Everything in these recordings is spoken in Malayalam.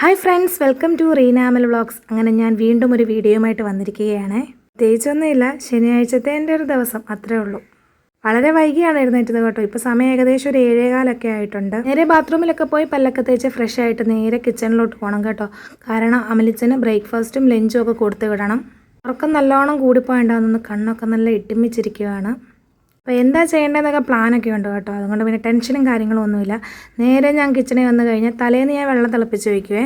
Hi friends welcome to Reenamal vlogs അങ്ങനെ ഞാൻ വീണ്ടും ഒരു വീഡിയോയുമായിട്ട് വന്നിരിക്കുകയാണ്. പ്രത്യേകിച്ചൊന്നുമില്ല ശനിയാഴ്ചത്തെ എന്റെ ഒരു ദിവസം അത്രേ ഉള്ളൂ. വളരെ വൈകിയാണ് എഴുന്നേറ്റത് കേട്ടോ. ഇപ്പോൾ സമയം ഏകദേശം ഒരു ഏഴേകാലൊക്കെ ആയിട്ടുണ്ട്. നേരെ ബാത്റൂമിലൊക്കെ പോയി പല്ലൊക്കെ തേച്ച് ഫ്രഷ് ആയിട്ട് നേരെ കിച്ചണിലോട്ട് പോകണം കേട്ടോ. കാരണം അമലിച്ചന് ബ്രേക്ക്ഫാസ്റ്റും ലഞ്ചും ഒക്കെ കൊടുത്ത് വിടണം. ഉറക്കം നല്ലോണം കൂടിപ്പോയിണ്ടാകുന്ന കണ്ണൊക്കെ നല്ല ഇട്ടിമിച്ചിരിക്കുകയാണ് അപ്പോൾ എന്താ ചെയ്യേണ്ടതെന്നൊക്കെ പ്ലാനൊക്കെ ഉണ്ട് കേട്ടോ. അതുകൊണ്ട് പിന്നെ ടെൻഷനും കാര്യങ്ങളും ഒന്നുമില്ല. നേരെ ഞാൻ കിച്ചണിൽ വന്നു കഴിഞ്ഞാൽ തലേന്ന് ഞാൻ വെള്ളം തിളപ്പിച്ച് വയ്ക്കുവേ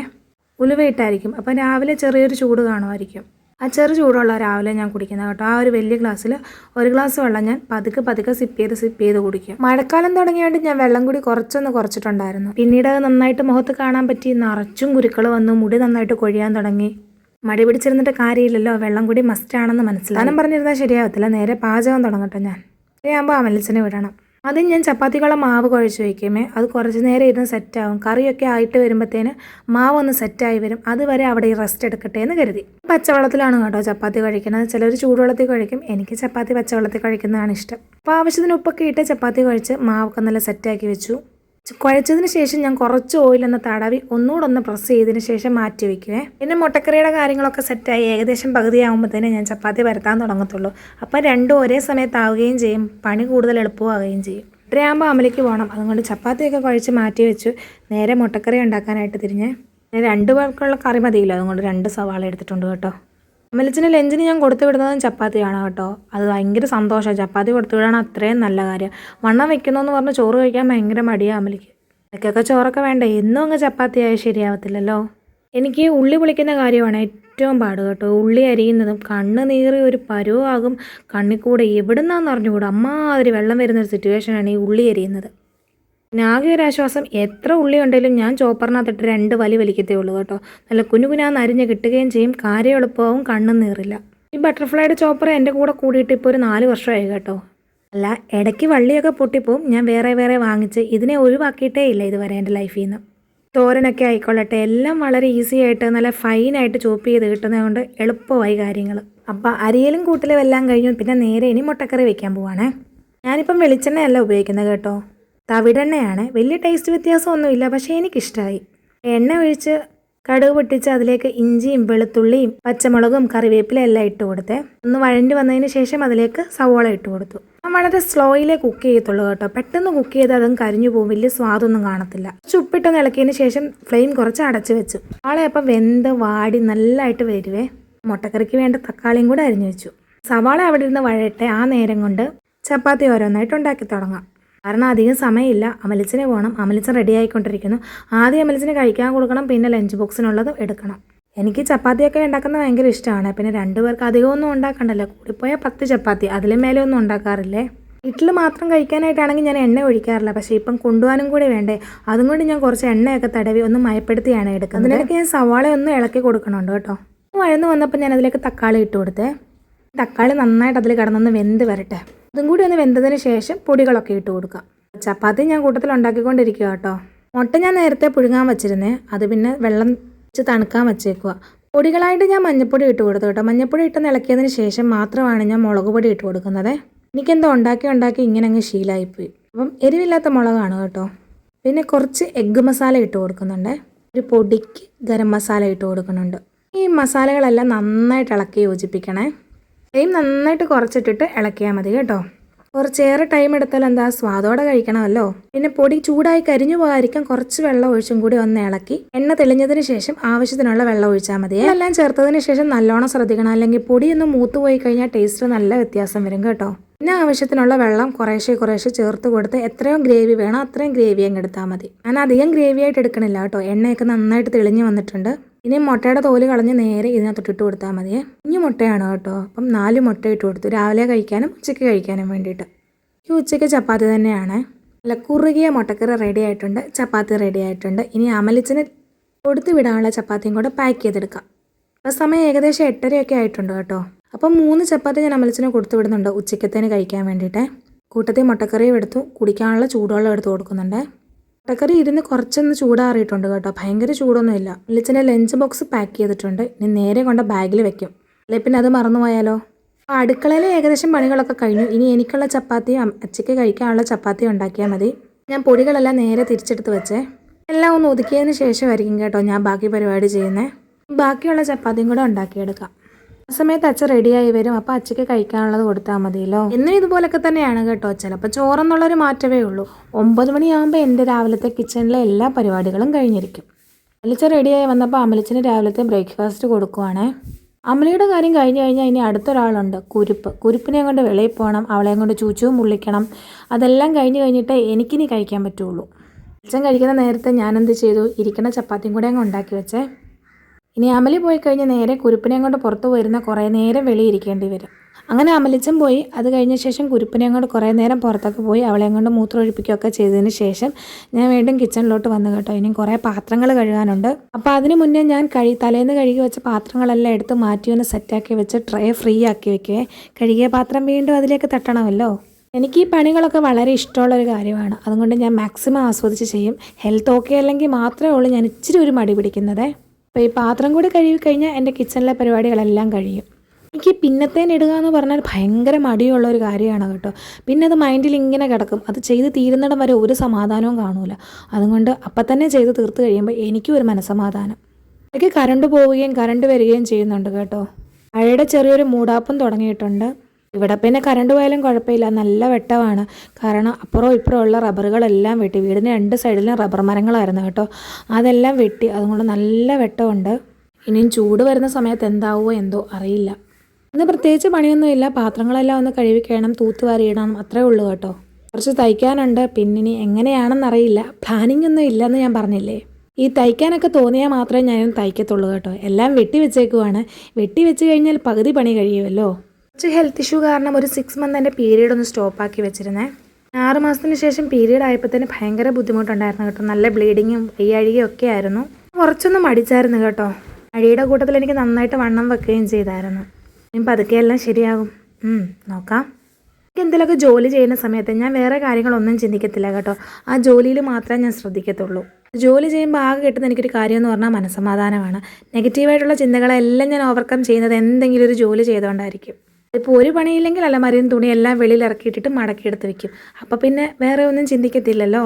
ഉലുവയിട്ടായിരിക്കും അപ്പോൾ രാവിലെ ചെറിയൊരു ചൂട് കാണുമായിരിക്കും. ആ ചെറു ചൂടുള്ള രാവിലെ ഞാൻ കുടിക്കുന്നത് കേട്ടോ. ആ ഒരു വലിയ ഗ്ലാസ്സിൽ ഒരു ഗ്ലാസ് വെള്ളം ഞാൻ പതുക്കെ പതുക്കെ സിപ്പ് ചെയ്ത് സിപ്പ് ചെയ്ത് കുടിക്കും. മഴക്കാലം തുടങ്ങിയോണ്ട് ഞാൻ വെള്ളം കൂടി കുറച്ചൊന്ന് കുറച്ചിട്ടുണ്ടായിരുന്നു. പിന്നീട് നന്നായിട്ട് മുഖത്ത് കാണാൻ പറ്റി. നിറച്ചും കുരുക്കൾ വന്നു. മുടി നന്നായിട്ട് കൊഴിയാൻ തുടങ്ങി. മടി പിടിച്ചിരുന്നിട്ട് കാര്യമില്ലല്ലോ. വെള്ളം കൂടി മസ്റ്റാണെന്ന് മനസ്സിലാകാനും പറഞ്ഞിരുന്നാൽ ശരിയാവത്തില്ല. നേരെ പാചകം തുടങ്ങട്ടെ ഞാൻ. ആകുമ്പോൾ അമലസിനെ വിടണം. ആദ്യം ഞാൻ ചപ്പാത്തിക്കുള്ള മാവ് കുഴച്ച് വയ്ക്കുമേ. അത് കുറച്ച് നേരം ഇരുന്ന് സെറ്റാവും കറിയൊക്കെ ആയിട്ട് വരുമ്പോഴത്തേന് മാവ് ഒന്ന് സെറ്റായി വരും. അതുവരെ അവിടെ ഈ റെസ്റ്റ് എടുക്കട്ടെ എന്ന് കരുതി. പച്ചവെള്ളത്തിലാണ് കേട്ടോ ചപ്പാത്തി കഴിക്കുന്നത് ചിലർ ചൂടുവെള്ളത്തിൽ കഴിക്കും എനിക്ക് ചപ്പാത്തി പച്ചവെള്ളത്തിൽ കഴിക്കുന്നതാണ് ഇഷ്ടം. അപ്പോൾ ആവശ്യത്തിന് ഉപ്പൊക്കെ ഇട്ട് ചപ്പാത്തി കഴിച്ച് മാവൊക്കെ നല്ല സെറ്റാക്കി വെച്ചു. കുഴച്ചതിന് ശേഷം ഞാൻ കുറച്ച് ഓയിലൊന്ന് തടവി ഒന്നുകൂടെ ഒന്ന് പ്രസ് ചെയ്തതിന് ശേഷം മാറ്റി വയ്ക്കുവേ പിന്നെ മുട്ടക്കറിയുടെ കാര്യങ്ങളൊക്കെ സെറ്റായി ഏകദേശം പകുതിയാകുമ്പോഴത്തേനെ ഞാൻ ചപ്പാത്തി പരത്താൻ തുടങ്ങത്തുള്ളൂ. അപ്പം രണ്ടും ഒരേ സമയത്താവുകയും ചെയ്യും. പണി കൂടുതൽ എളുപ്പമാവുകയും ചെയ്യും. ഇത്രയാകുമ്പോൾ അമലിക്ക് പോകണം അതുകൊണ്ട് ചപ്പാത്തിയൊക്കെ കുഴച്ച് മാറ്റി വെച്ചു. നേരെ മുട്ടക്കറി ഉണ്ടാക്കാനായിട്ട് തിരിഞ്ഞ്. രണ്ട് പേർക്കുള്ള കറി മതിയില്ല. അതുകൊണ്ട് രണ്ട് സവാള എടുത്തിട്ടുണ്ട് കേട്ടോ. അമലിച്ചിന് ലഞ്ചിന് ഞാൻ കൊടുത്തു വിടുന്നതും ചപ്പാത്തിയാണ് കേട്ടോ. അത് ഭയങ്കര സന്തോഷമാണ്. ചപ്പാത്തി കൊടുത്തു വിടാൻ അത്രയും നല്ല കാര്യം. വണ്ണം വെക്കുന്നതെന്ന് പറഞ്ഞ് ചോറ് കഴിക്കാൻ ഭയങ്കര മടിയാണ് അമലിക്ക്. ഇടയ്ക്കൊക്കെ ചോറൊക്കെ വേണ്ട? എന്നും അങ്ങ് ചപ്പാത്തിയായി ശരിയാവത്തില്ലല്ലോ? എനിക്ക് ഉള്ളി പൊളിക്കുന്ന കാര്യമാണ് ഏറ്റവും പാട് കേട്ടോ. ഉള്ളി അരിയുന്നതും കണ്ണ് നീറി ഒരു പരുവാകും കണ്ണിൽ കൂടെ എവിടുന്നാന്ന് അറിഞ്ഞുകൂടും? അമ്മാതിരി വെള്ളം വരുന്നൊരു സിറ്റുവേഷനാണ് ഈ ഉള്ളി അരിയുന്നത്. ആകെ ഒരു എത്ര ഉള്ളി ഉണ്ടെങ്കിലും ഞാൻ ചോപ്പറിനകത്തിട്ട് രണ്ട് വലി വലിക്കത്തേ ഉള്ളൂ കേട്ടോ. നല്ല കുനുകുനാന്ന് അരിഞ്ഞ് കിട്ടുകയും ചെയ്യും. കാര്യം എളുപ്പവും കണ്ണും നീറില്ല. ഈ ബട്ടർഫ്ലൈയുടെ ചോപ്പർ എന്റെ കൂടെ കൂടിയിട്ട് ഇപ്പോൾ ഒരു നാല് വർഷമായി കേട്ടോ. അല്ല ഇടയ്ക്ക് വള്ളിയൊക്കെ പൊട്ടിപ്പോവും. ഞാൻ വേറെ വേറെ വാങ്ങിച്ച് ഇതിനെ ഒഴിവാക്കിയിട്ടേ ഇല്ല ഇതുവരെ എന്റെ ലൈഫിൽ നിന്ന്. തോരനൊക്കെ ആയിക്കൊള്ളട്ടെ. എല്ലാം വളരെ ഈസി ആയിട്ട് നല്ല ഫൈനായിട്ട് ചോപ്പ് ചെയ്ത് കിട്ടുന്നതുകൊണ്ട് എളുപ്പമായി കാര്യങ്ങൾ അപ്പം അരിയലും കൂട്ടലും എല്ലാം കഴിഞ്ഞു. പിന്നെ നേരെ ഇനി മുട്ടക്കറി വെക്കാൻ പോവാണേ. ഞാനിപ്പം വെളിച്ചെണ്ണയല്ല ഉപയോഗിക്കുന്നത് കേട്ടോ. തവിടെണ്ണയാണ്. വലിയ ടേസ്റ്റ് വ്യത്യാസമൊന്നുമില്ല പക്ഷേ എനിക്കിഷ്ടമായി എണ്ണ ഒഴിച്ച് കടുക് പൊട്ടിച്ച് അതിലേക്ക് ഇഞ്ചിയും വെളുത്തുള്ളിയും പച്ചമുളകും കറിവേപ്പിലയും എല്ലാം ഇട്ട് കൊടുത്തേ. ഒന്ന് വഴണ്ടി വന്നതിന് ശേഷം അതിലേക്ക് സവോള ഇട്ട് കൊടുത്തു. വളരെ സ്ലോയിലേ കുക്ക് ചെയ്യത്തുള്ളൂ കേട്ടോ. പെട്ടെന്ന് കുക്ക് ചെയ്ത് അതും കരിഞ്ഞു പോകും. വലിയ സ്വാദൊന്നും കാണത്തില്ല. കുറച്ച് ഉപ്പിട്ട് ഇളക്കിയതിന് ശേഷം ഫ്ലെയിം കുറച്ച് അടച്ച് വെച്ചു. സവാള അപ്പം വെന്ത് വാടി നല്ലതായിട്ട് വരുവേ. മുട്ടക്കറിക്ക് വേണ്ട തക്കാളിയും കൂടെ അരിഞ്ഞു വെച്ചു. സവാള അവിടെ ഇരുന്ന് വഴട്ടെ. ആ നേരം കൊണ്ട് ചപ്പാത്തി ഓരോന്നായിട്ട് ഉണ്ടാക്കി തുടങ്ങാം. കാരണം അധികം സമയമില്ല. അമലിച്ചിന് പോകണം അമലിച്ചൻ റെഡി ആയിക്കൊണ്ടിരിക്കുന്നു. ആദ്യം അമലിച്ചിന് കഴിക്കാൻ കൊടുക്കണം. പിന്നെ ലഞ്ച് ബോക്സിനുള്ളത് എടുക്കണം. എനിക്ക് ചപ്പാത്തിയൊക്കെ ഉണ്ടാക്കുന്നത് ഭയങ്കര ഇഷ്ടമാണ്. പിന്നെ രണ്ടു പേർക്ക് അധികമൊന്നും ഉണ്ടാക്കണ്ടല്ലോ. കൂടിപ്പോയാൽ പത്ത് ചപ്പാത്തി. അതിലും മേലെ ഒന്നും ഉണ്ടാക്കാറില്ലേ? വീട്ടിൽ മാത്രം കഴിക്കാനായിട്ടാണെങ്കിൽ ഞാൻ എണ്ണ ഒഴിക്കാറില്ല. പക്ഷേ ഇപ്പം കൊണ്ടുപോകാനും കൂടി വേണ്ടേ. അതും കൊണ്ട് ഞാൻ കുറച്ച് എണ്ണയൊക്കെ തടവി ഒന്ന് മയപ്പെടുത്തിയാണ് എടുക്കുന്നത്. അതിനിടയ്ക്ക് ഞാൻ സവാള ഒന്ന് ഇളക്കി കൊടുക്കണുണ്ട് കേട്ടോ. വഴന്ന് വന്നപ്പോൾ ഞാൻ അതിലേക്ക് തക്കാളി ഇട്ട് കൊടുത്തേ. തക്കാളി നന്നായിട്ട് അതിൽ കിടന്നൊന്ന് വെന്ത് വരട്ടെ. അതും കൂടി ഒന്ന് വെന്തതിന് ശേഷം പൊടികളൊക്കെ ഇട്ട് കൊടുക്കാം. ചപ്പാത്തി ഞാൻ കൂട്ടത്തിൽ ഉണ്ടാക്കിക്കൊണ്ടിരിക്കുക കേട്ടോ. മുട്ട ഞാൻ നേരത്തെ പുഴുങ്ങാൻ വെച്ചിരുന്നേ അത് പിന്നെ വെള്ളം വെച്ച് തണുക്കാൻ വെച്ചേക്കുക പൊടികളായിട്ട് ഞാൻ മഞ്ഞപ്പൊടി ഇട്ട് കൊടുത്തു കേട്ടോ. മഞ്ഞപ്പൊടി ഇട്ട് ഇളക്കിയതിന് ശേഷം മാത്രമാണ് ഞാൻ മുളക് പൊടി ഇട്ട് കൊടുക്കുന്നത്. എനിക്കെന്തോ ഉണ്ടാക്കി ഉണ്ടാക്കി ഇങ്ങനെ അങ്ങ് ശീലമായിപ്പോയി അപ്പം എരിവില്ലാത്ത മുളകാണ് കേട്ടോ. പിന്നെ കുറച്ച് എഗ്ഗ് മസാല ഇട്ട് കൊടുക്കുന്നുണ്ട്. ഒരു പൊടിക്ക് ഗരം മസാല ഇട്ട് കൊടുക്കുന്നുണ്ട്. ഈ മസാലകളെല്ലാം നന്നായിട്ട് ഇളക്കി യോജിപ്പിക്കണേ. ഫ്ലെയിം നന്നായിട്ട് കുറച്ചിട്ടിട്ട് ഇളക്കിയാൽ മതി കേട്ടോ. കുറച്ചേറെ ടൈം എടുത്താൽ എന്താ സ്വാദോടെ കഴിക്കണമല്ലോ. പിന്നെ പൊടി ചൂടായി കരിഞ്ഞു പോകാതിരിക്കാൻ കുറച്ച് വെള്ളം ഒഴിച്ചും കൂടി ഒന്ന് ഇളക്കി എണ്ണ തെളിഞ്ഞതിന് ശേഷം ആവശ്യത്തിനുള്ള വെള്ളം ഒഴിച്ചാൽ മതി. എല്ലാം ചേർത്തതിന് ശേഷം നല്ലോണം ശ്രദ്ധിക്കണം. അല്ലെങ്കിൽ പൊടി ഒന്ന് മൂത്ത് പോയി കഴിഞ്ഞാൽ ടേസ്റ്റ് നല്ല വ്യത്യാസം വരും കേട്ടോ. പിന്നെ ആവശ്യത്തിനുള്ള വെള്ളം കുറേശ്ശെ കുറേശ്ശെ ചേർത്ത് കൊടുത്ത് എത്രയും ഗ്രേവി വേണം അത്രയും ഗ്രേവി അങ്ങ് എടുത്താൽ മതി. ഞാൻ അധികം ഗ്രേവി ആയിട്ട് എടുക്കണില്ല കേട്ടോ. എണ്ണയൊക്കെ നന്നായിട്ട് തെളിഞ്ഞു വന്നിട്ടുണ്ട്. ഇനി മുട്ടയുടെ തോൽ കളഞ്ഞ് നേരെ ഇതിനകത്തോട്ട് ഇട്ട് കൊടുത്താൽ മതിയേ കുഞ്ഞു മുട്ടയാണ് കേട്ടോ. അപ്പം നാല് മുട്ട ഇട്ട് കൊടുത്തു. രാവിലെ കഴിക്കാനും ഉച്ചയ്ക്ക് കഴിക്കാനും വേണ്ടിയിട്ട്. ഈ ഉച്ചയ്ക്ക് ചപ്പാത്തി തന്നെയാണ്. അല്ല കുറുകിയ മുട്ടക്കറി റെഡി ആയിട്ടുണ്ട്. ചപ്പാത്തി റെഡി ആയിട്ടുണ്ട്. ഇനി അമലിച്ചിന് കൊടുത്തു വിടാനുള്ള ചപ്പാത്തിയും കൂടെ പാക്ക് ചെയ്തെടുക്കാം. അപ്പോൾ സമയം ഏകദേശം എട്ടരയൊക്കെ ആയിട്ടുണ്ട് കേട്ടോ. അപ്പം മൂന്ന് ചപ്പാത്തി ഞാൻ അമലിച്ചിന് കൊടുത്തു വിടുന്നുണ്ട് ഉച്ചയ്ക്കത്തേന് കഴിക്കാൻ വേണ്ടിയിട്ട്. കൂട്ടത്തിൽ മുട്ടക്കറിയും എടുത്തു. കുടിക്കാനുള്ള ചൂടുവെള്ളം എടുത്ത് കൊടുക്കുന്നുണ്ട്. മുട്ടക്കറി ഇരുന്ന് കുറച്ചൊന്ന് ചൂടാറിയിട്ടുണ്ട് കേട്ടോ. ഭയങ്കര ചൂടൊന്നുമില്ല. അമലിച്ചിന്റെ ലഞ്ച് ബോക്സ് പാക്ക് ചെയ്തിട്ടുണ്ട്. ഇനി നേരെ കൊണ്ട് ബാഗിൽ വെക്കും. അല്ലെ പിന്നെ അത് മറന്നുപോയാലോ അപ്പോൾ അടുക്കളയിലെ ഏകദേശം പണികളൊക്കെ കഴിഞ്ഞു. ഇനി എനിക്കുള്ള ചപ്പാത്തിയും അച്ചയ്ക്ക് കഴിക്കാനുള്ള ചപ്പാത്തിയും ഉണ്ടാക്കിയാൽ മതി. ഞാൻ പൊടികളെല്ലാം നേരെ തിരിച്ചെടുത്ത് വെച്ചേ. എല്ലാം ഒന്ന് ഒതുക്കിയതിന് ശേഷമായിരിക്കും കേട്ടോ ഞാൻ ബാക്കി പരിപാടി ചെയ്യുന്നത് ബാക്കിയുള്ള ചപ്പാത്തിയും കൂടെ ഉണ്ടാക്കിയെടുക്കാം. സമയത്ത് അച്ഛൻ റെഡിയായി വരും. അപ്പോൾ അച്ഛക്ക് കഴിക്കാനുള്ളത് കൊടുത്താൽ മതിയല്ലോ. എന്നും ഇതുപോലൊക്കെ തന്നെയാണ് കേട്ടോ ചിലപ്പോൾ ചോറെന്നുള്ളൊരു മാറ്റമേ ഉള്ളൂ. ഒമ്പത് മണിയാകുമ്പോൾ എന്റെ രാവിലത്തെ കിച്ചണിലെ എല്ലാ പരിപാടികളും കഴിഞ്ഞിരിക്കും. അമലിച്ച റെഡിയായി വന്നപ്പോൾ അമലിച്ചിന് രാവിലത്തെ ബ്രേക്ക്ഫാസ്റ്റ് കൊടുക്കുവാണേ. അമലിയുടെ കാര്യം കഴിഞ്ഞ് കഴിഞ്ഞാൽ ഇനി അടുത്തൊരാളുണ്ട്. കുരുപ്പ്. കുരുപ്പിനെ കൊണ്ട് വെളിയിൽ പോകണം. അവളെയും കൊണ്ട് ചൂച്ചുവും മുള്ളിക്കണം. അതെല്ലാം കഴിഞ്ഞ് കഴിഞ്ഞിട്ട് എനിക്കിനി കഴിക്കാൻ പറ്റുള്ളൂ. അച്ഛൻ കഴിക്കുന്ന നേരത്തെ ഞാനെന്ത് ചെയ്തു? ഇരിക്കുന്ന ചപ്പാത്തിയും കൂടെ അങ്ങ് ഉണ്ടാക്കി വെച്ചേ. ഇനി അമലി പോയി കഴിഞ്ഞ് നേരെ കുരുപ്പിനെയും കൊണ്ട് പുറത്തു പോയിരുന്ന കുറേ നേരം വെളിയിരിക്കേണ്ടി വരും. അങ്ങനെ അമലിച്ചൻ പോയി. അത് കഴിഞ്ഞ ശേഷം കുരുപ്പിനെയും കൊണ്ട് കുറേ നേരം പുറത്തൊക്കെ പോയി അവളെയും കൊണ്ട് മൂത്രമൊഴിപ്പിക്കുകയൊക്കെ ചെയ്തതിന് ശേഷം ഞാൻ വീണ്ടും കിച്ചണിലോട്ട് വന്നു കേട്ടോ. ഇനിയും കുറേ പാത്രങ്ങൾ കഴുകാനുണ്ട്. അപ്പോൾ അതിന് മുന്നേ ഞാൻ കഴി തലേന്ന് കഴുകി വെച്ച പാത്രങ്ങളെല്ലാം എടുത്ത് മാറ്റി ഒന്ന് സെറ്റാക്കി വെച്ച് ട്രേ ഫ്രീ ആക്കി വെക്കുവേ കഴുകിയ പാത്രം വീണ്ടും അതിലേക്ക് തട്ടണമല്ലോ? എനിക്ക് ഈ പണികളൊക്കെ വളരെ ഇഷ്ടമുള്ള ഒരു കാര്യമാണ്. അതുകൊണ്ട് ഞാൻ മാക്സിമം ആസ്വദിച്ച് ചെയ്യും. ഹെൽത്ത് ഓക്കെ അല്ലെങ്കിൽ മാത്രമേ ഉള്ളൂ. ഞാൻ ഇച്ചിരി ഒരു മടി പിടിക്കുന്നത്. അപ്പോൾ ഈ പാത്രം കൂടി കഴുകി കഴിഞ്ഞാൽ എന്റെ കിച്ചണിലെ പരിപാടികളെല്ലാം കഴിയും. എനിക്ക് പിന്നത്തേന് ഇടുക എന്ന് പറഞ്ഞാൽ ഭയങ്കര മടിയുള്ള ഒരു കാര്യമാണ് കേട്ടോ. പിന്നെ അത് മൈൻഡിൽ ഇങ്ങനെ കിടക്കും. അത് ചെയ്ത് തീരുന്നിടം വരെ ഒരു സമാധാനവും കാണൂല. അതുകൊണ്ട് അപ്പം തന്നെ ചെയ്ത് തീർത്ത് കഴിയുമ്പോൾ എനിക്കും ഒരു മനസ്സമാധാനം എനിക്ക് കറണ്ട് പോവുകയും കറണ്ട് വരികയും ചെയ്യുന്നുണ്ട് കേട്ടോ. മഴയുടെ ചെറിയൊരു മൂടാപ്പും തുടങ്ങിയിട്ടുണ്ട്. ഇവിടെ പിന്നെ കറണ്ട് പോയാലും കുഴപ്പമില്ല. നല്ല വെട്ടമാണ്. കാരണം അപ്പുറവും ഇപ്പുറവും ഉള്ള റബ്ബറുകളെല്ലാം വെട്ടി. വീടിന് രണ്ട് സൈഡിലും റബ്ബർ മരങ്ങളായിരുന്നു കേട്ടോ. അതെല്ലാം വെട്ടി. അതുകൊണ്ട് നല്ല വെട്ടമുണ്ട്. ഇനിയും ചൂട് വരുന്ന സമയത്ത് എന്താവുമോ എന്തോ അറിയില്ല. ഇന്ന് പ്രത്യേകിച്ച് പണിയൊന്നുമില്ല. പാത്രങ്ങളെല്ലാം ഒന്ന് കഴുകി കഴിയണം തൂത്തുവാരിയിടണം അത്രേ ഉള്ളൂ കേട്ടോ. കുറച്ച് തയ്ക്കാനുണ്ട്. പിന്നെ ഇനി എങ്ങനെയാണെന്നറിയില്ല. പ്ലാനിങ് ഒന്നും ഇല്ലെന്ന് ഞാൻ പറഞ്ഞില്ലേ? ഈ തയ്ക്കാനൊക്കെ തോന്നിയാൽ മാത്രമേ ഞാനും തയ്ക്കത്തുള്ളൂ കേട്ടോ. എല്ലാം വെട്ടി വെച്ചേക്കുവാണ്. വെട്ടി വെച്ച് കഴിഞ്ഞാൽ പകുതി പണി കഴിയുമല്ലോ? കുറച്ച് ഹെൽത്ത് ഇഷ്യൂ കാരണം ഒരു സിക്സ് മന്ത് എന്റെ പീരീഡ് ഒന്ന് സ്റ്റോപ്പ് ആക്കി വെച്ചിരുന്നേ. ആറ് മാസത്തിന് ശേഷം പീരീഡ് ആയപ്പോൾ തന്നെ ഭയങ്കര ബുദ്ധിമുട്ടുണ്ടായിരുന്നു കേട്ടോ. നല്ല ബ്ലീഡിങ്ങും വയ്യാഴികയും ഒക്കെ ആയിരുന്നു. കുറച്ചൊന്നും മടിച്ചായിരുന്നു കേട്ടോ. അഴിയുടെ കൂട്ടത്തിൽ എനിക്ക് നന്നായിട്ട് വണ്ണം വെക്കുകയും ചെയ്തായിരുന്നു. ഇനി പതുക്കെ എല്ലാം ശരിയാകും. നോക്കാം. എനിക്ക് എന്തെങ്കിലുമൊക്കെ ജോലി ചെയ്യുന്ന സമയത്ത് ഞാൻ വേറെ കാര്യങ്ങളൊന്നും ചിന്തിക്കത്തില്ല കേട്ടോ. ആ ജോലിയിൽ മാത്രമേ ഞാൻ ശ്രദ്ധിക്കത്തുള്ളൂ. ജോലി ചെയ്യുമ്പോൾ ആകെ കിട്ടുന്ന എനിക്കൊരു കാര്യം എന്ന് പറഞ്ഞാൽ മനസ്സമാധാനമാണ്. നെഗറ്റീവായിട്ടുള്ള ചിന്തകളെല്ലാം ഞാൻ ഓവർകം ചെയ്യുന്നത് എന്തെങ്കിലും ഒരു ജോലി ചെയ്തുകൊണ്ടായിരിക്കും. ഇപ്പോൾ ഒരു പണിയില്ലെങ്കിൽ അലമാരിയും തുണിയെല്ലാം വെളിയിൽ ഇറക്കിയിട്ടിട്ട് മടക്കിയെടുത്ത് വെക്കും. അപ്പോൾ പിന്നെ വേറെ ഒന്നും ചിന്തിക്കത്തില്ലല്ലോ?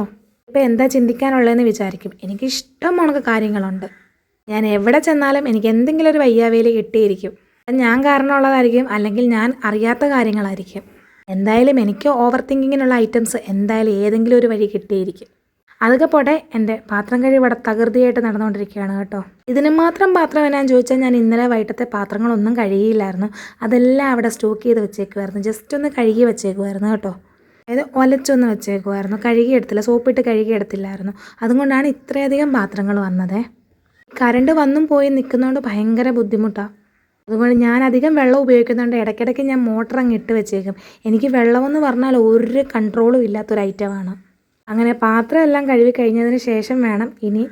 ഇപ്പോൾ എന്താ ചിന്തിക്കാനുള്ളതെന്ന് വിചാരിക്കും. എനിക്ക് ഇഷ്ടം കണക്ക് കാര്യങ്ങളുണ്ട്. ഞാൻ എവിടെ ചെന്നാലും എനിക്ക് എന്തെങ്കിലും ഒരു വയ്യാവേലി കിട്ടിയിരിക്കും. അത് ഞാൻ കാരണമുള്ളതായിരിക്കും അല്ലെങ്കിൽ ഞാൻ അറിയാത്ത കാര്യങ്ങളായിരിക്കും. എന്തായാലും എനിക്ക് ഓവർ തിങ്കിങ്ങിനുള്ള ഐറ്റംസ് എന്തായാലും ഏതെങ്കിലും ഒരു വഴി കിട്ടിയിരിക്കും. അതൊക്കെ പോട്ടെ എന്റെ പാത്രം കഴിവ് ഇവിടെ തകൃതിയായിട്ട് നടന്നുകൊണ്ടിരിക്കുകയാണ് കേട്ടോ. ഇതിന് മാത്രം പാത്രം വരാൻ ചോദിച്ചാൽ ഞാൻ ഇന്നലെ വൈകിട്ടത്തെ പാത്രങ്ങളൊന്നും കഴുകിയില്ലായിരുന്നു. അതെല്ലാം അവിടെ സ്റ്റോക്ക് ചെയ്ത് വെച്ചേക്കുമായിരുന്നു ജസ്റ്റ് ഒന്ന് കഴുകി വെച്ചേക്കുമായിരുന്നു കേട്ടോ. അതായത് ഒലച്ചൊന്ന് വെച്ചേക്കുമായിരുന്നു കഴുകിയെടുത്തില്ല സോപ്പിട്ട് കഴുകിയെടുത്തില്ലായിരുന്നു അതുകൊണ്ടാണ് ഇത്രയധികം പാത്രങ്ങൾ വന്നത്. കറണ്ട് വന്നും പോയി നിൽക്കുന്നതുകൊണ്ട് ഭയങ്കര ബുദ്ധിമുട്ടാണ് അതുകൊണ്ട് ഞാൻ അധികം വെള്ളം ഉപയോഗിക്കുന്നുണ്ട് ഇടയ്ക്കിടയ്ക്ക് ഞാൻ മോട്ടർ അങ്ങ് ഇട്ട് വെച്ചേക്കും. എനിക്ക് വെള്ളമെന്ന് പറഞ്ഞാൽ ഒരു കൺട്രോളും ഇല്ലാത്തൊരു ഐറ്റമാണ്. അങ്ങനെ പാത്രം എല്ലാം കഴുകി കഴിഞ്ഞതിന് ശേഷം വേണം ഇനി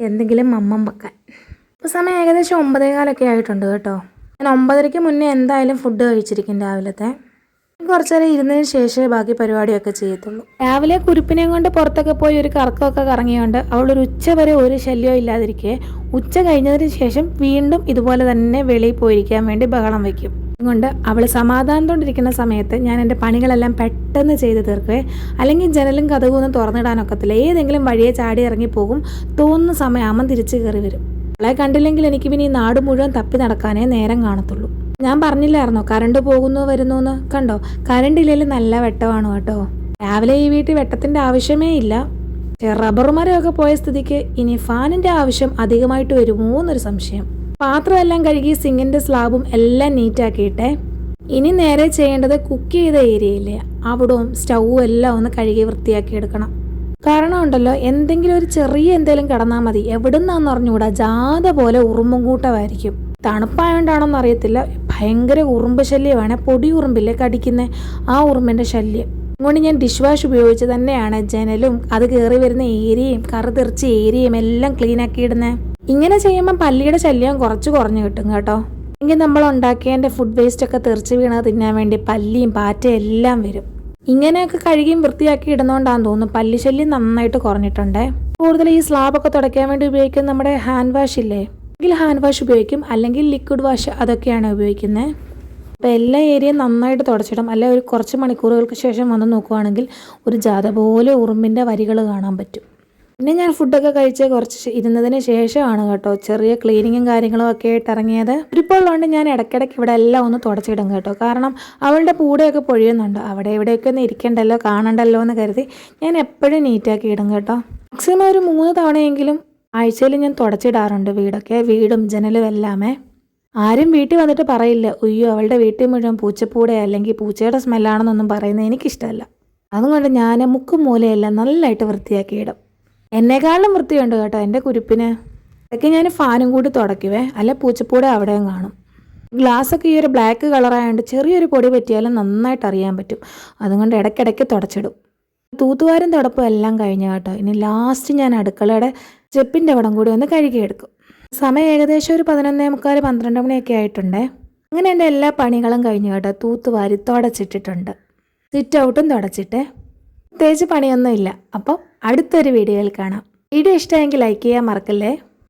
എന്തെങ്കിലും മമ്മം വെക്കാൻ. ഇപ്പോൾ സമയം ഏകദേശം ഒമ്പതേകാലൊക്കെ ആയിട്ടുണ്ട് കേട്ടോ. ഞാൻ ഒമ്പതരയ്ക്ക് മുന്നേ എന്തായാലും ഫുഡ് കഴിച്ചിരിക്കും രാവിലത്തെ. കുറച്ച് നേരം ഇരുന്നതിന് ശേഷമേ ബാക്കി പരിപാടിയൊക്കെ ചെയ്യത്തുള്ളൂ. രാവിലെ കുരുപ്പിനെയും കൊണ്ട് പുറത്തൊക്കെ പോയി ഒരു കറക്കമൊക്കെ കറങ്ങിയോണ്ട് അവളൊരു ഉച്ച വരെ ഒരു ശല്യവും ഇല്ലാതിരിക്കെ ഉച്ച കഴിഞ്ഞതിന് ശേഷം വീണ്ടും ഇതുപോലെ തന്നെ വെളിയിൽ പോയിരിക്കാൻ വേണ്ടി ബഹളം വയ്ക്കും അതുകൊണ്ട് അവൾ സമാധാനത്തോണ്ടിരിക്കുന്ന സമയത്ത് ഞാൻ എന്റെ പണികളെല്ലാം പെട്ടെന്ന് ചെയ്ത് തീർക്കുവേ. അല്ലെങ്കിൽ ജനലും കഥകും ഒന്നും തുറന്നിടാനൊക്കത്തില്ല. ഏതെങ്കിലും വഴിയെ ചാടി ഇറങ്ങി പോകും. തോന്നുന്ന സമയമാകുമ്പം തിരിച്ചു കയറി വരും. അവളെ കണ്ടില്ലെങ്കിൽ എനിക്ക് പിന്നെ ഈ നാട് മുഴുവൻ തപ്പി നടക്കാനേ നേരം കാണത്തുള്ളൂ. ഞാൻ പറഞ്ഞില്ലായിരുന്നോ? കറണ്ട് പോകുന്നു വരുന്നു എന്ന് കണ്ടോ? കറണ്ട് ഇല്ലെങ്കിൽ നല്ല വെട്ടമാണ് കേട്ടോ. രാവിലെ ഈ വീട്ടിൽ വെട്ടത്തിന്റെ ആവശ്യമേ ഇല്ല. റബ്ബർ മരമൊക്കെ പോയ സ്ഥിതിക്ക് ഇനി ഫാനിന്റെ ആവശ്യം അധികമായിട്ട് വരുമോ എന്നൊരു സംശയം. പാത്രമെല്ലാം കഴുകി സിങ്ങിന്റെ സ്ലാബും എല്ലാം നീറ്റാക്കിയിട്ടെ. ഇനി നേരെ ചെയ്യേണ്ടത് കുക്ക് ചെയ്ത ഏരിയയില്ലേ അവിടവും സ്റ്റൗവും എല്ലാം ഒന്ന് കഴുകി വൃത്തിയാക്കി എടുക്കണം. കാരണം ഉണ്ടല്ലോ എന്തെങ്കിലും ഒരു ചെറിയ എന്തെങ്കിലും കിടന്നാൽ മതി. എവിടുന്നാന്ന് അറിഞ്ഞുകൂടാ ജാത പോലെ ഉറുമ്പും കൂട്ടമായിരിക്കും. തണുപ്പായോണ്ടാണോന്ന് അറിയത്തില്ല. ഭയങ്കര ഉറുമ്പ് ശല്യമാണ്. പൊടി ഉറുമ്പില്ലേ കടിക്കുന്ന ആ ഉറുമ്പിന്റെ ശല്യം. അതുകൊണ്ട് ഞാൻ ഡിഷ് വാഷ് ഉപയോഗിച്ച് തന്നെയാണ് ജനലും അത് കയറി വരുന്ന ഏരിയയും കറു തെറിച്ച ഏരിയയും എല്ലാം ക്ലീൻ ആക്കി ഇടുന്നത് ഇങ്ങനെ ചെയ്യുമ്പോൾ പല്ലിയുടെ ശല്യം കുറച്ച് കുറഞ്ഞു കിട്ടും കേട്ടോ. എങ്കിൽ നമ്മൾ ഉണ്ടാക്കിയതിന്റെ ഫുഡ് വേസ്റ്റ് ഒക്കെ തെറിച്ച് വീണത് തിന്നാൻ വേണ്ടി പല്ലിയും പാറ്റയും എല്ലാം വരും. ഇങ്ങനെയൊക്കെ കഴുകിയും വൃത്തിയാക്കി ഇടുന്നോണ്ടാന്ന് തോന്നുന്നു പല്ലി ശല്യം നന്നായിട്ട് കുറഞ്ഞിട്ടുണ്ട്. കൂടുതൽ ഈ സ്ലാബൊക്കെ തുടയ്ക്കാൻ വേണ്ടി ഉപയോഗിക്കുന്ന നമ്മുടെ ഹാൻഡ് വാഷ് ഇല്ലേ? അല്ലെങ്കിൽ ഹാൻഡ് വാഷ് ഉപയോഗിക്കും അല്ലെങ്കിൽ ലിക്വിഡ് വാഷ് അതൊക്കെയാണ് ഉപയോഗിക്കുന്നത് അപ്പോൾ എല്ലാ ഏരിയയും നന്നായിട്ട് തുടച്ചിടും. അല്ലെ ഒരു കുറച്ച് മണിക്കൂറുകൾക്ക് ശേഷം വന്ന് നോക്കുവാണെങ്കിൽ ഒരു ജാത പോലെ ഉറുമ്പിന്റെ വരികൾ കാണാൻ പറ്റും. പിന്നെ ഞാൻ ഫുഡൊക്കെ കഴിച്ച് കുറച്ച് ഇരുന്നതിന് ശേഷമാണ് കേട്ടോ ചെറിയ ക്ലീനിങ്ങും കാര്യങ്ങളും ഒക്കെ ആയിട്ട് ഇറങ്ങിയത്. ഇപ്പോൾ ഉള്ളതുകൊണ്ട് ഞാൻ ഇടയ്ക്കിടയ്ക്ക് ഇവിടെ എല്ലാം ഒന്ന് തുടച്ചിടും കേട്ടോ. കാരണം അവളുടെ പൂടെയൊക്കെ പൊഴിയുന്നുണ്ട്. അവിടെ ഇവിടെയൊക്കെ ഒന്ന് ഇരിക്കണ്ടല്ലോ കാണണ്ടല്ലോ എന്ന് കരുതി ഞാൻ എപ്പോഴും നീറ്റാക്കി ഇടും കേട്ടോ. മാക്സിമം ഒരു മൂന്ന് തവണയെങ്കിലും ആഴ്ചയിൽ ഞാൻ തുടച്ചിടാറുണ്ട് വീടൊക്കെ വീടും ജനലും എല്ലാമേ. ആരും വീട്ടിൽ വന്നിട്ട് പറയില്ല ഉയ്യോ അവളുടെ വീട്ടിൽ മുഴുവൻ പൂച്ചപ്പൂടെ അല്ലെങ്കിൽ പൂച്ചയുടെ സ്മെല്ലാണെന്നൊന്നും പറയുന്നത് എനിക്കിഷ്ടമല്ല. അതുകൊണ്ട് ഞാൻ മുക്കും മൂലയെല്ലാം നല്ലതായിട്ട് വൃത്തിയാക്കി ഇടും. എന്നെക്കാളും വൃത്തിയുണ്ട് കേട്ടോ എന്റെ കുരുപ്പിന്. ഇതൊക്കെ ഞാൻ ഫാനും കൂടി തുടയ്ക്കുവേ. അല്ലെ പൂച്ചപ്പൂടെ അവിടെയും കാണും. ഗ്ലാസ്സൊക്കെ ഈ ഒരു ബ്ലാക്ക് കളറായതുകൊണ്ട് ചെറിയൊരു പൊടി പറ്റിയാലും നന്നായിട്ട് അറിയാൻ പറ്റും. അതുകൊണ്ട് ഇടയ്ക്കിടയ്ക്ക് തുടച്ചിടും. തൂത്തുവാരും തുടപ്പും എല്ലാം കഴിഞ്ഞ കേട്ടോ. ഇനി ലാസ്റ്റ് ഞാൻ അടുക്കളയുടെ ചെപ്പിന്റെ വടം കൂടി ഒന്ന് കഴുകിയെടുക്കും. സമയം ഏകദേശം ഒരു പതിനൊന്നേ മുക്കാൽ പന്ത്രണ്ട് മണിയൊക്കെ ആയിട്ടുണ്ടേ. അങ്ങനെ എന്റെ എല്ലാ പണികളും കഴിഞ്ഞു കേട്ടോ. തൂത്തുവാരി തുടച്ചിട്ടിട്ടുണ്ട്. സിറ്റ് ഔട്ടും തുടച്ചിട്ട്. പ്രത്യേകിച്ച് പണിയൊന്നും ഇല്ല അപ്പോൾ അടുത്തൊരു വീഡിയോയിൽ കാണാം. വീഡിയോ ഇഷ്ടമെങ്കിൽ ലൈക്ക് ചെയ്യാൻ മറക്കല്ലേ?